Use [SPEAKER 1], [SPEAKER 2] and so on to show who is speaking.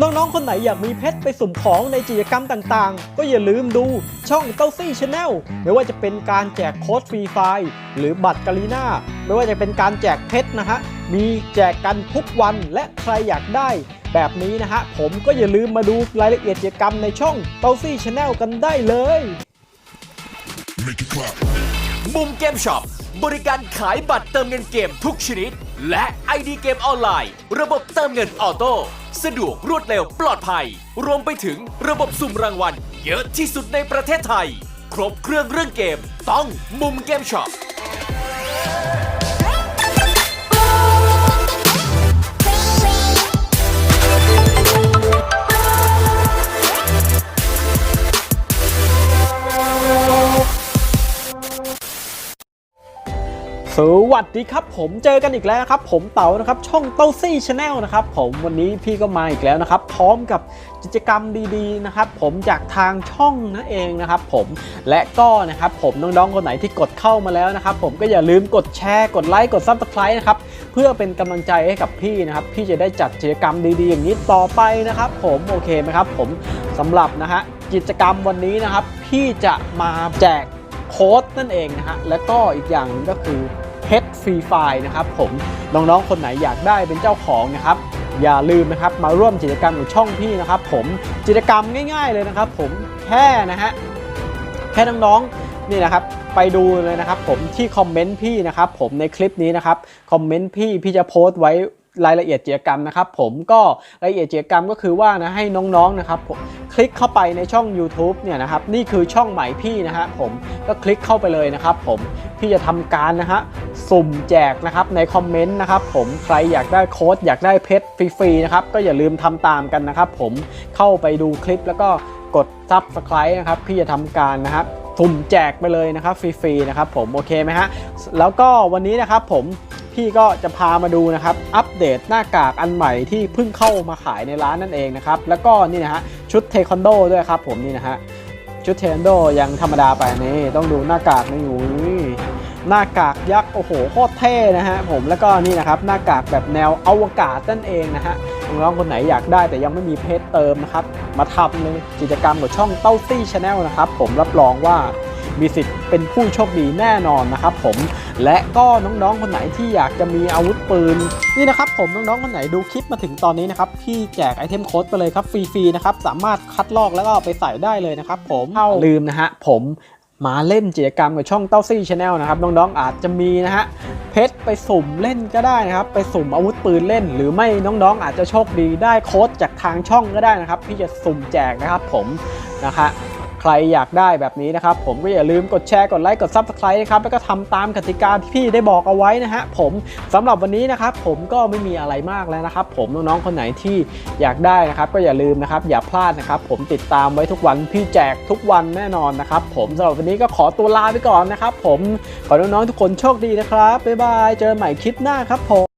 [SPEAKER 1] น้องๆ คนไหนอยากมีเพชรไปสุ่มของในกิจกรรมต่างๆ ก็อย่าลืมดูช่องเต้าซี่ชาแนลไม่ว่าจะเป็นการแจกโค้ดฟรีไฟล์หรือบัตรกาลีน่าไม่ว่าจะเป็นการแจกเพชรนะฮะ มีแจกกันทุกวันและใครอยากได้ แบบนี้นะฮะ ผมก็อย่าลืมมาดูรายละเอียดกิจกรรมในช่องเต้าซี่ชาแนลกันได้เลย
[SPEAKER 2] Make it clap.
[SPEAKER 3] มุมเกมช็อปบริการขายบัตรเติมเงินเกมทุกชนิด และ ID เกมออนไลน์ ระบบเติมเงินออโต้ สะดวกรวดเร็วปลอดภัย รวมไปถึงระบบสุ่มรางวัล เยอะที่สุดในประเทศไทย ครบเครื่องเรื่องเกม ต้องมุมเกมช็อป
[SPEAKER 1] สวัสดีครับผมเจอกันอีกแล้วนะครับผมเต๋านะครับช่องเต้าซี่ชาแนลนะครับผมวันนี้พี่ก็มาอีกแล้วนะครับพร้อมกับกิจกรรมดีๆนะครับผมจากทางช่องนั่นเองนะครับผมและก็นะครับผมน้องๆคนไหนที่กดเข้ามาแล้วนะครับผมก็อย่าลืมกดแชร์กดไลค์กดซับสไครต์นะครับเพื่อเป็นกำลังใจให้กับพี่นะครับพี่จะได้จัดกิจกรรมดีๆ อย่างนี้ต่อไปนะครับผมโอเคไหมครับผมสำหรับนะฮะกิจกรรมวันนี้นะครับพี่จะมาแจก โค้ดนั่นเองนะฮะแล้วก็อีกอย่างหนึงก็คือเพชรฟรีไฟล์นะครับผมน้องๆคนไหนอยากได้เป็นเจ้าของนะครับอย่าลืมนะครับมาร่วมกิจกรรมกับช่องพี่นะครับ ผมกิจกรรมง่าย ๆเลยนะครับ ผมแค่นะฮะแค่น้องๆนี่นะครับไปดูเลยนะครับ ผมที่คอมเมนต์พี่นะครับ ผมในคลิปนี้นะครับคอมเมนต์พี่พี่จะโพสต์ไว้ รายละเอียดกิจกรรมนะครับผมก็รายละเอียดกิจกรรมก็คือว่านะให้น้องๆนะครับผมคลิกเข้าไปในช่อง YouTube เนี่ยนะครับนี่คือช่องใหม่พี่นะฮะผมก็คลิกเข้าไปเลยนะครับผมพี่จะทำการนะฮะสุ่มแจกนะครับในคอมเมนต์นะครับผมใครอยากได้โค้ดอยากได้เพชรฟรีๆนะครับก็อย่าลืมทำตามกันนะครับผมเข้าไปดูคลิปแล้วก็กด Subscribe นะครับพี่จะทำการนะครับสุ่มแจกไปเลยนะครับฟรีๆนะครับผมโอเคไหมฮะแล้วก็วันนี้นะครับผม พี่ก็จะพามาดูนะครับ อัปเดตหน้ากากอันใหม่ที่เพิ่งเข้ามาขายในร้านนั่นเองนะครับ แล้วก็นี่นะฮะชุดเทควันโดด้วยครับผมนี่นะฮะชุดเทควันโดยังธรรมดาไปนี่ต้องดูหน้ากากนี่อยู่นี่หน้ากากยักษ์โอ้โหโคตรเท่นะฮะผมแล้วก็นี่นะครับหน้ากากแบบแนวอวกาศนั่นเองนะฮะน้องคนไหนอยากได้แต่ยังไม่มีเพจเติมนะครับ มาทำเลยกิจกรรมกับช่องเต้าซี่ชาแนลนะครับ ผมรับรองว่า มีสิทธิ์เป็นผู้โชคดีแน่นอนนะครับผมและก็น้องๆคนไหนที่อยากจะมีอาวุธปืนนี่นะครับผมน้องๆคนไหนดูคลิปมาถึงตอนนี้นะครับพี่แจกไอเทมโค้ดไปเลยครับฟรีๆนะครับสามารถคัดลอกแล้วก็ไปใส่ได้เลยนะครับผมลืมนะฮะผมมาเล่นกิจกรรมกับช่องเต้าซี่ชาแนลนะครับน้องๆอาจจะมีนะฮะเพชรไปสุ่มเล่นก็ได้นะครับ ไปสุ่มอาวุธปืนเล่น หรือไม่น้องๆอาจจะโชคดีได้โค้ดจากทางช่องก็ได้นะครับ พี่จะสุ่มแจกนะครับผมนะฮะ ใครอยากได้แบบนี้นะครับ ผมก็อย่าลืมกดแชร์ กดไลค์ กด Subscribe นะครับ แล้วก็ทำตามกติกาที่พี่ได้บอกเอาไว้นะฮะ ผมสำหรับวันนี้นะครับ ผมก็ไม่มีอะไรมากแล้วนะครับ ผมน้องๆคนไหนที่อยากได้นะครับ ก็อย่าลืมนะครับ อย่าพลาดนะครับ ผมติดตามไว้ทุกวัน พี่แจกทุกวันแน่นอนนะครับ ผมสำหรับวันนี้ก็ขอตัวลาไปก่อนนะครับ ผมขอน้องๆทุกคนโชคดีนะครับบ๊ายบายเจอกันใหม่คลิปหน้าครับผม